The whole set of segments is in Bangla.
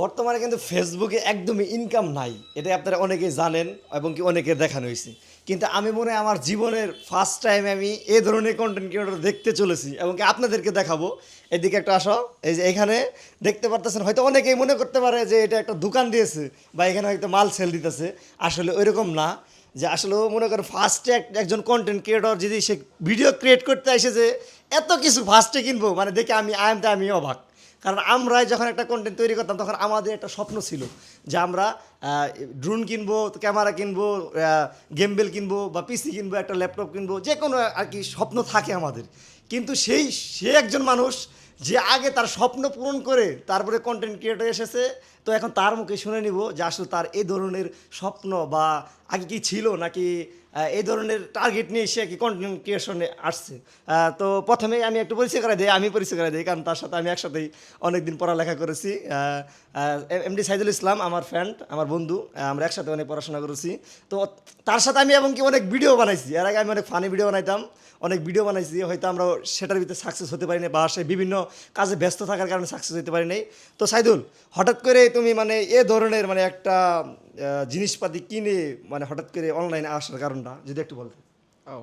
বর্তমানে কিন্তু ফেসবুকে একদমই ইনকাম নাই। এটা আপনারা অনেকেই জানেন এবং কি অনেকে দেখানো হয়েছে। কিন্তু আমি মনে হয় আমার জীবনের ফার্স্ট টাইম আমি এ ধরনের কন্টেন্ট ক্রিয়েটর দেখতে চলেছি এবং কি আপনাদেরকে দেখাবো। এদিকে একটা আসো, এই যে এখানে দেখতে পারতেছেন, হয়তো অনেকেই মনে করতে পারে যে এটা একটা দোকান দিয়েছে বা এখানে হয়তো মাল সেল দিতেছে। আসলে ওইরকম না, যে আসলে মনে করেন ফার্স্টে একজন কন্টেন্ট ক্রিয়েটর যদি সে ভিডিও ক্রিয়েট করতে আসে যে, এত কিছু ফার্স্টে কিনবো? মানে দেখে আমি আয়ামতে আমি অবাক। কারণ আমরাই যখন একটা কন্টেন্ট তৈরি করতাম, তখন আমাদের একটা স্বপ্ন ছিল যে আমরা ড্রোন কিনবো ক্যামেরা কিনবো গেমবেল কিনবো বা পিসি কিনবো, একটা ল্যাপটপ কিনবো, যে কোনো আর কি স্বপ্ন থাকে আমাদের। কিন্তু সেই, সে একজন মানুষ যে আগে তার স্বপ্ন পূরণ করে তারপরে কন্টেন্ট ক্রিয়েটর এসেছে তো এখন তার মুখে শুনে নিব যে আসলে তার এই ধরনের স্বপ্ন বা আগে কি ছিল নাকি এই ধরনের টার্গেট নিয়ে সে কি কন্টেন্ট ক্রিয়েশনে আসছে। তো প্রথমে আমি একটু পরিচয় করে দিই, আমি পরিচয় করে দিই, কারণ তার সাথে আমি একসাথেই অনেকদিন পড়ালেখা করেছি। এমডি সাইদুল ইসলাম আমার ফ্রেন্ড আমার বন্ধু আমরা একসাথে অনেক পড়াশোনা করেছি। তো তার সাথে আমি এবং কি অনেক ভিডিও বানাইছি। এর আগে আমি অনেক ফানি ভিডিও বানাইতাম, অনেক ভিডিও বানাইছি, হয়তো আমরা সেটার ভিতরে সাকসেস হতে পারি না বা সে বিভিন্ন কাজে ব্যস্ত থাকার কারণে সাকসেস হতে পারি নাই। তো সাইদুল, হঠাৎ করে তুমি মানে এ ধরনের মানে একটা জিনিসপাতি কিনে মানে হঠাৎ করে অনলাইনে আসার কারণটা, যদি একটু বলতে। ও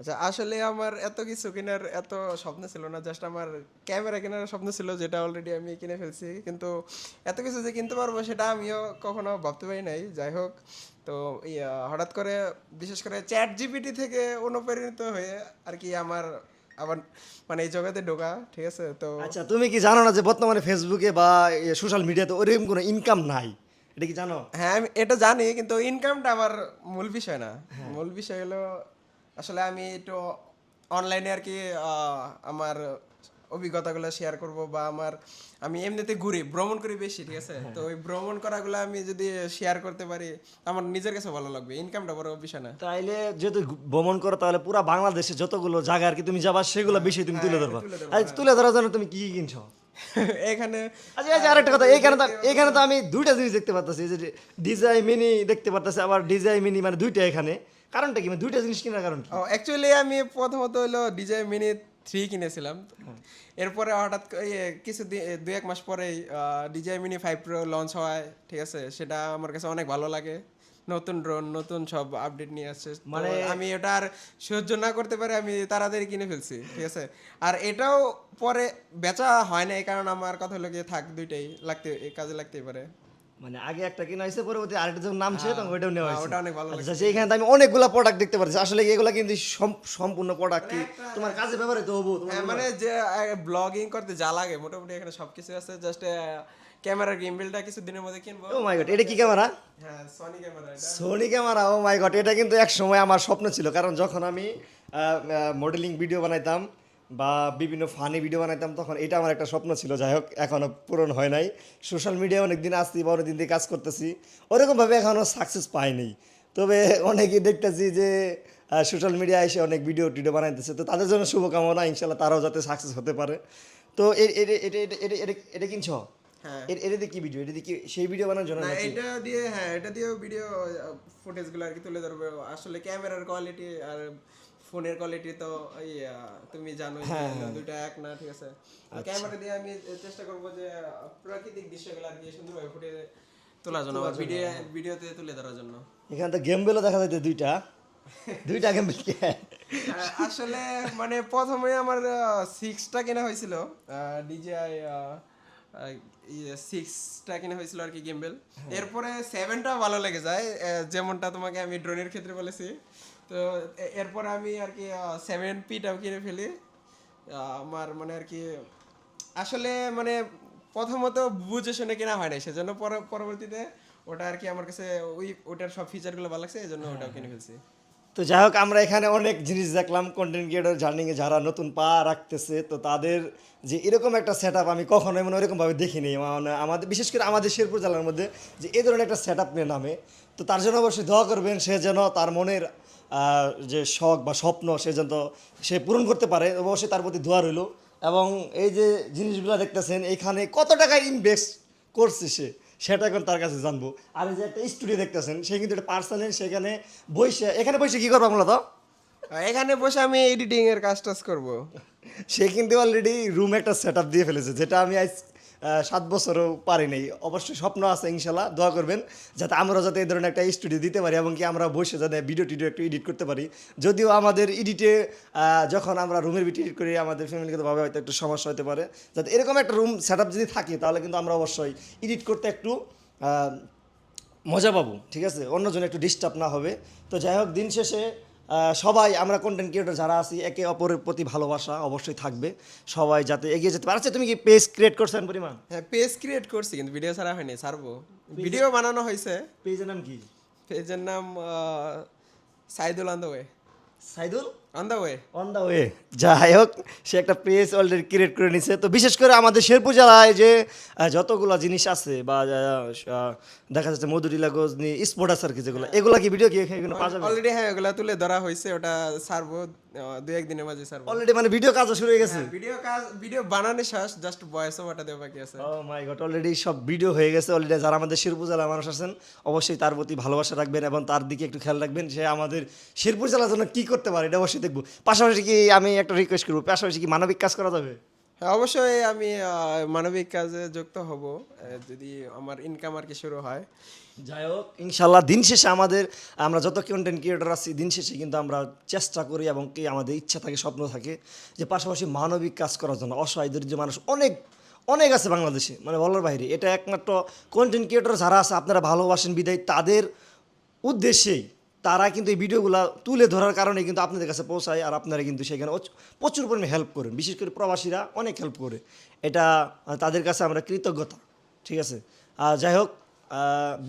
আচ্ছা আসলে আমার এত কিছু কেনার এত স্বপ্ন ছিল না জাস্ট আমার ক্যামেরা কেনার স্বপ্ন ছিল, যেটা অলরেডি আমি কিনে ফেলছি। কিন্তু এত কিছু যে কিনতে পারব সেটা আমিও কখনো ভাবতে পারি নাই। যাই হোক, তো হঠাৎ করে, বিশেষ করে চ্যাট জিপিটি থেকে অনুপ্রেরিত হয়ে আর কি আমার আবার মানে এই জগতে ঢোকা ঠিক আছে? তো আচ্ছা তুমি কি জানো না যে বর্তমানে ফেসবুকে বা সোশ্যাল মিডিয়াতে ওরকম কোনো ইনকাম নাই? এটা কি জানো? হ্যাঁ আমি এটা জানি কিন্তু ইনকামটা আমার মূল বিষয় না। মূল বিষয় হলো আসলে আমি একটু অনলাইনে আর কি আমার অভিজ্ঞতাগুলো শেয়ার করব বা আমার আমি এমনিতে ঘুরি ভ্রমণ করি বেশি ঠিক আছে? তো ওই ভ্রমণ করাগুলো আমি যদি শেয়ার করতে পারি আমার নিজের কাছে ভালো লাগবে ইনকামটা বড় বিষয় না। তাইলে যেহেতু ভ্রমণ করো তাহলে পুরো বাংলাদেশে যতগুলো জায়গা আর কি তুমি যাবা সেগুলো বিষয় তুমি তুলে ধরবা। আর তুলে ধরার জন্য তুমি কি কি কিনছো? এখানে আচ্ছা আচ্ছা আরেকটা কথা এইখানে তো এইখানে তো আমি দুইটা জিনিস দেখতে পাচ্ছি যে ডিজাই মিনি দেখতে পাচ্ছি আবার ডিজাই মিনি মানে দুইটা এখানে। কারণটা কি? মানে দুইটা জিনিস কেনার কারণ কি? ও অ্যাকচুয়ালি আমি প্রথমত হলো ডিজাই মিনি থ্রি কিনেছিলাম। এরপরে হঠাৎ কিছু দি- এক মাস পরেই DJI mini five pro launch হয় ঠিক আছে? সেটা আমার কাছে অনেক ভালো লাগে। নতুন ড্রোন নতুন সব আপডেট নিয়ে আসছে। মানে মানে- আমি এটা আর সহ্য না করতে পারে আমি তাড়াতাড়ি কিনে ফেলছি ঠিক আছে? আর এটাও পরে বেচা হয় না এই কারণ আমার কথা হলো গিয়ে থাক দুইটাই লাগতে কাজে লাগতেই পারে। মানে আগে একটা কিনা হয়েছে পরবর্তী আরেকটা যখন নাম ছিল তখন ওইটাও নেওয়া হ্যাঁ, হয়েছে। ওটা অনেক ভালো আচ্ছা সেইখানে তো আমি অনেকগুলো প্রোডাক্ট দেখতে পাচ্ছি আসলে কি এগুলো কিন্তু সম্পূর্ণ প্রোডাক্ট কি তোমার কাজে ব্যবহৃত হব হ্যাঁ, মানে যে ব্লগিং করতে যা লাগে মোটামুটি এখানে সবকিছু আছে। জাস্ট ক্যামেরার গিম্বেলটা কিছু দিনের মধ্যে কিনবো। ও মাই গড এটা কি ক্যামেরা হ্যাঁ সনি ক্যামেরা এটা। Sony camera oh my god এটা কিন্তু এক সময় আমার স্বপ্ন ছিল। কারণ যখন আমি মডেলিং ভিডিও বানাইতাম বা বিভিন্ন ফানি ভিডিও বানাইতাম তখন এটা আমার একটা স্বপ্ন ছিল যাই হোক এখনও পূরণ হয় নাই। সোশ্যাল মিডিয়ায় অনেক দিন আসছি বা অনেক দিন দিয়ে কাজ করতেছি ওরকমভাবে এখনও সাকসেস পাইনি তবে অনেকেই দেখতেছি যে সোশ্যাল মিডিয়ায় এসে অনেক ভিডিও টিডিও বানাইতেছে তো তাদের জন্য শুভকামনা ইনশাল্লাহ তারাও যাতে সাকসেস হতে পারে। তো এটা এটা এটা এটা এটা- এটা হ্যাঁ। এ- কি ভিডিও এটা দিয়ে কি সেই ভিডিও বানানোর জন্য না এটা দিয়ে হ্যাঁ এটা দিয়েও ভিডিও ফুটেজগুলো আর কি তুলে ধরবে। আসলে ক্যামেরার কোয়ালিটি আর ফোনের কোয়ালিটি তো তুমি জানো দুইটা এক না ঠিক আছে? ক্যামেরা দিয়ে আমি চেষ্টা করব যে প্রাকৃতিক দৃশ্যগুলো আর কি সুন্দরভাবে ফুটে তোলার জন্য ভিডিও ভিডিওতে তুলে ধরার জন্য। এখানে তো গেমবেলও দেখা যাইতে দুইটা। দুইটা আহ, আসলে মানে প্রথমে আমার সিক্সটা কেনা হয়েছিল। ডিজিআই সিক্সটা কেনা হয়েছিল আর কি গেমবেল এরপরে সেভেনটা ভালো লেগে যায়। যেমনটা তোমাকে আমি ড্রোনের ক্ষেত্রে বলেছি। তো এরপর আমি আর কি সেভেন পিটাও কিনে ফেলি। আমার মানে আর কি, আসলে মানে প্রথমত বুঝে শুনে কেনা হয় না সেজন্য পর- পরবর্তীতে ওটা আর কি আমার কাছে ওই, ওটার সব ফিচারগুলো ভালো লাগছে, এই জন্য ওটাও কিনে ফেলছি। তো যাই হোক, আমরা এখানে অনেক জিনিস দেখলাম কন্টেন্ট ক্রিয়েটর জার্নিংয়ে যারা নতুন পা রাখতেছে, তো তাদের যে এরকম একটা সেট আমি কখনোই মানে ওরকমভাবে দেখিনি। মানে আমাদের, বিশেষ করে আমাদের শেরপুর জেলার মধ্যে যে এই ধরনের একটা সেট আপ নামে, তো তার জন্য অবশ্যই দোয়া করবেন, সে যেন তার মনের যে শখ বা স্বপ্ন সে যেন সে পূরণ করতে পারে অবশ্যই তার প্রতি দোয়া রইল। এবং এই যে জিনিসগুলো দেখতেছেন এখানে কত টাকা ইনভেস্ট করছে সে সেটা এখন তার কাছে জানব। আর এই যে একটা স্টুডিও দেখতেছেন সে কিন্তু একটা পার্সোনাল সেখানে বসে এখানে বসে কি করব মূলত? এখানে বসে আমি এডিটিং এর কাজ টাজ করব। সে কিন্তু অলরেডি রুম একটা সেট দিয়ে ফেলেছে যেটা আমি আজ সাত বছরও পারি নাই। অবশ্যই স্বপ্ন আছে, ইনশাল্লাহ। দোয়া করবেন, যাতে আমরা যাতে এই ধরনের একটা স্টুডিও দিতে পারি এবং কি আমরা বসে যাতে ভিডিও টিডিও একটু এডিট করতে পারি। যদিও আমাদের এডিটে যখন আমরা রুমের ভিডিও এডিট করি, আমাদের ফ্যামিলিগতভাবে হয়তো একটু সমস্যা হতে পারে। যাতে এরকম একটা রুম সেট যদি থাকে, তাহলে কিন্তু আমরা অবশ্যই এডিট করতে একটু মজা পাবো, ঠিক আছে? অন্যজন একটু ডিস্টার্ব না হবে। তো যাই হোক, দিন শেষে সবাই আমরা কন্টেন্ট ক্রিয়েটর যারা আছি একে অপরের প্রতি ভালোবাসা অবশ্যই থাকবে। সবাই যাতে এগিয়ে যেতে পারে। আচ্ছা তুমি কি পেজ ক্রিয়েট করছেন পরিমাণ হ্যাঁ পেজ ক্রিয়েট করছি কিন্তু ভিডিও ছাড়া হয়নি ছাড়বো। ভিডিও বানানো হয়েছে। পেজের নাম কি? পেজের নাম Saidul আন্দোয়ে Saidul? On the way on the way যাই হোক সে একটা পেজ অলরেডি ক্রিয়েট করে নিছে। তো বিশেষ করে আমাদের শেরপুর জেলায় যে যতগুলো জিনিস আছে বা দেখা যাচ্ছে মধুরিলা গজনি স্পোর্টাস আর কি যেগুলো এগুলা কি ভিডিও কি এখানে পাওয়া যাবে? অলরেডি হ্যাঁ ওগুলা তুলে ধরা হয়েছে। ওটা একদিনের মাঝে অলরেডি মানে ভিডিও কাজও শুরু হয়ে গেছে? ভিডিও কাজ ভিডিও বানানো শেষ জাস্ট ভয়েস ওভারটা দেওয়া বাকি আছে। ও মাই গড অলরেডি সব ভিডিও হয়ে গেছে। অলরেডি যারা আমাদের শেরপুর জেলার মানুষ আছেন অবশ্যই তার প্রতি ভালোবাসা রাখবেন এবং তার দিকে একটু খেয়াল রাখবেন সে আমাদের শেরপুর জেলার জন্য কি করতে পারে এটা অবশ্যই দেখব। পাশাপাশি কি আমি একটা রিকোয়েস্ট করব? পাশাপাশি কি মানবিক কাজ করা যাবে? হ্যাঁ অবশ্যই আমি মানবিক কাজে যুক্ত হব। যদি আমার ইনকাম আর কি শুরু হয়। যাই হোক ইনশাল্লাহ দিন শেষে আমাদের আমরা যত কন্টেন্ট ক্রিয়েটর আছি দিন শেষে কিন্তু আমরা চেষ্টা করি এবং কি আমাদের ইচ্ছা থাকে স্বপ্ন থাকে যে পাশাপাশি মানবিক কাজ করার জন্য। অসহায় দরিদ্র মানুষ অনেক অনেক আছে বাংলাদেশে মানে বলার বাইরে। এটা একমাত্র কন্টেন্ট ক্রিয়েটর যারা আছে আপনারা ভালোবাসেন বিদায় তাদের উদ্দেশ্যেই তারা কিন্তু এই ভিডিওগুলো তুলে ধরার কারণে কিন্তু আপনাদের কাছে পৌঁছায় আর আপনারা কিন্তু সেখানে প্রচুর পরিমাণে হেল্প করেন। বিশেষ করে প্রবাসীরা অনেক হেল্প করে। এটা তাদের কাছে আমরা কৃতজ্ঞতা, ঠিক আছে? আর যাই হোক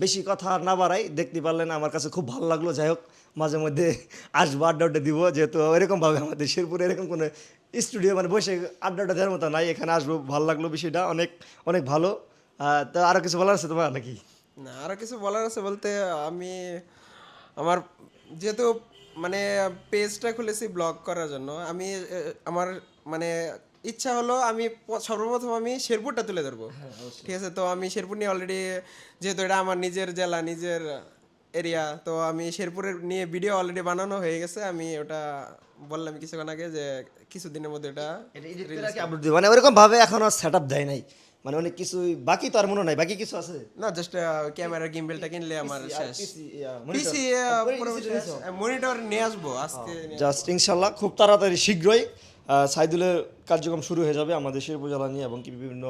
বেশি কথা আর না বাড়াই, দেখতে পারলেন আমার কাছে খুব ভালো লাগল। যাই হোক, মাঝে মধ্যে আসব, আড্ডা আড্ডা দিব, যেহেতু এরকমভাবে আমাদের শেরপুরে এরকম কোনো স্টুডিও মানে বসে আড্ডা আড্ডা দেওয়ার মতো নাই। এখানে আসব, ভালো লাগল বিষয়টা, অনেক অনেক ভালো। তো আরও কিছু বলার আছে তোমার নাকি? না, আরও কিছু বলার আছে বলতে আমি আমার যেহেতু মানে পেজটা খুলেছি ব্লগ করার জন্য আমি আমার মানে ইচ্ছা হলো আমি সর্বপ্রথম আমি শেরপুরটা তুলে ধরবো। ঠিক আছে? তো আমি শেরপুর নিয়ে অলরেডি যেহেতু এটা আমার নিজের জেলা নিজের এরিয়া তো আমি শেরপুরের নিয়ে ভিডিও অলরেডি বানানো হয়ে গেছে। আমি ওটা বললাম কিছুক্ষণ আগে যে কিছুদিনের মধ্যে এটা মানে ওরকম ভাবে এখনও সেট আপ দেয় নাই। মানে অনেক কিছু বাকি তো আর মনে নাই বাকি কিছু আছে? না জাস্ট ক্যামেরা গিম্বেলটা কিনলে আমার শেষ? পিসি মনিটর নিয়ে আসব আজকে জাস্ট ইনশাল্লাহ খুব তাড়াতাড়ি শীঘ্রই সাইদুলের কার্যক্রম শুরু হয়ে যাবে আমাদের শিল্প জ্বালানি নিয়ে এবং কি বিভিন্ন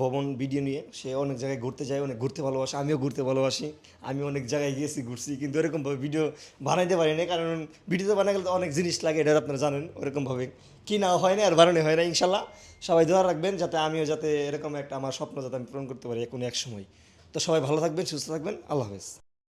ভবন ভিডিও নিয়ে। সে অনেক জায়গায় ঘুরতে যায়, অনেক ঘুরতে ভালোবাসে, আমিও ঘুরতে ভালোবাসি। আমি অনেক জায়গায় গিয়েছি, ঘুরছি, কিন্তু এরকমভাবে ভিডিও বানাইতে পারি না কারণ ভিডিওতে বানাই গেলে তো অনেক জিনিস লাগে, এটা আপনারা জানেন ওরকমভাবে। কি না হয় না আর বানানো হয় না ইনশাল্লাহ। সবাই দোয়া রাখবেন, যাতে আমিও যাতে এরকম একটা আমার স্বপ্ন যাতে আমি পূরণ করতে পারি কোনো এক সময়। তো সবাই ভালো থাকবেন, সুস্থ থাকবেন, আল্লাহ হাফেজ।